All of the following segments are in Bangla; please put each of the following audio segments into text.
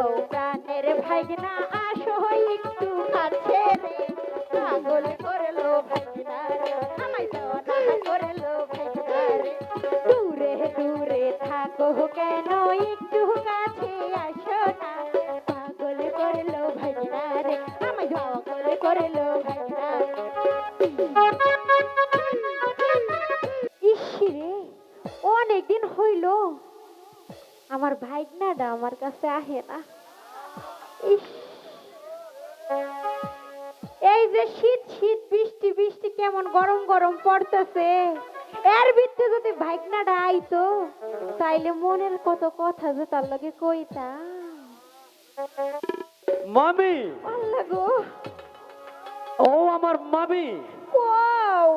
থাকো প্রাণের ভাগনা আসো, একটু কাছে পাগল করল ভাগনা রে, আমায় দেওয়ানা করল ভাগনা রে। দূরে দূরে থাকো কেন, একটু কাছে আসো না। পাগল করল ভাগনা রে, আমায় পাগল করল ভাগনা ইসরে অনেকদিন হইল। আমার ভাইগনাটা আমার কাছে আহে না। ইস। এই যে শীত শীত বৃষ্টি বৃষ্টি কেমন গরম গরম পড়তেছে। এর ভিতরে যদি ভাইগনাটা আইতো তাইলে মনের কত কথা যে তার লগে কইতাম। মামি! আল্লাহ গো। ও আমার মামি! ওয়াও।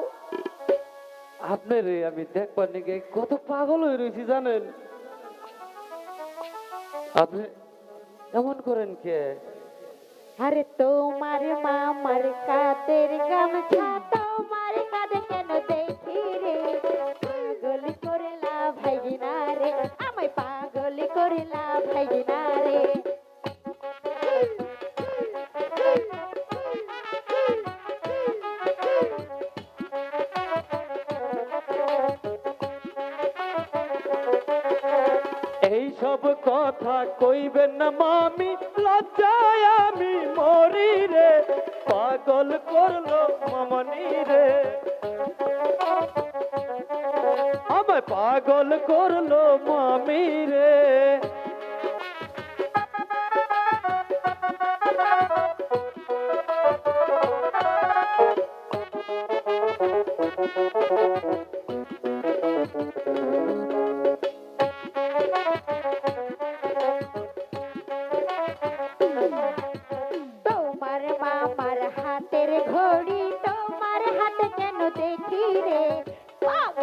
আপনি রে আমি দেখবার নিকে কত পাগল হয়ে রয়েছি জানেন? আপনি এমন করেন কে? আরে তোমার মামার কাদের গামছা তোমার কাঁধে কথা কইবেন না মামি, লজ্জায় আমি মরি রে, পাগল করল মামনি রে। আমায় পাগল করল মামি রে।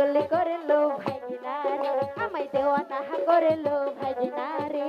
পাগল করল ভাইনা রে আমায় দেওয়ানা করল ভাইনা রে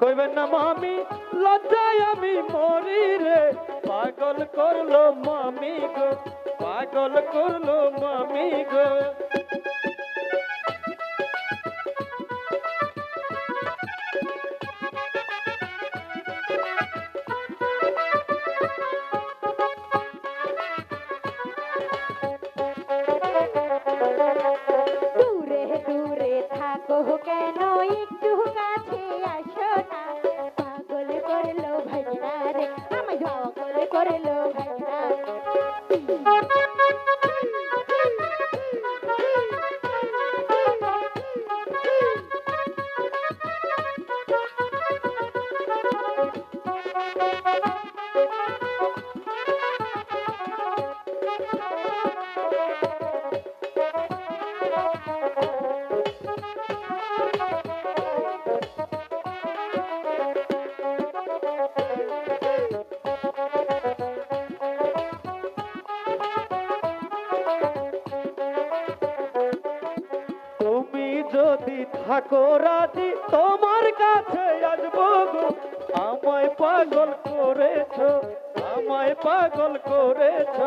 কইবেন না মামি, লজ্জায় আমি মরি রে পাগল করল মামি গো, পাগল করল মামি গো। তুমি যদি থাকো রাজি তোমার কাছে আসব গো আমায় পাগল করেছ আমায় পাগল করেছ।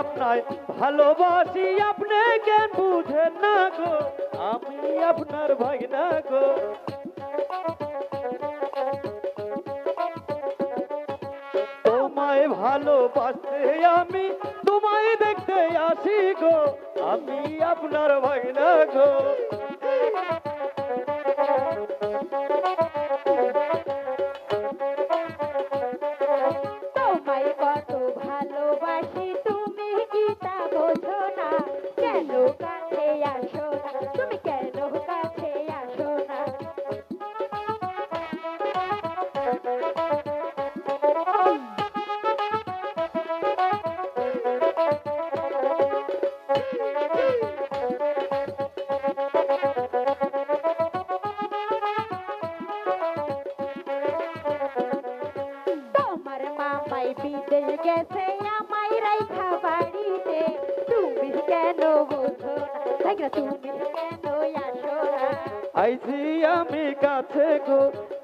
আপনায় ভালোবাসি, আপনি কেন না গো? আমি আপনার ভাই না গো। তোমায় ভালোবাসতে আমি, তোমায় দেখতে আসি গো। আমি আপনার ভাই না গো। বিদেশ গেছে আমায় রাইখা বাড়িতে। তুমি কেন বোঝো না? তুমি কেন আসো না? আইছি আমি কাছে গো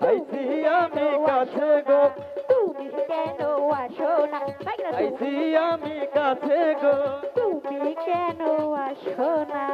আইছি আমি কাছে গো। তুমি কেন আসো না? আইছি আমি কাছে গো। তুমি কেন আসো না?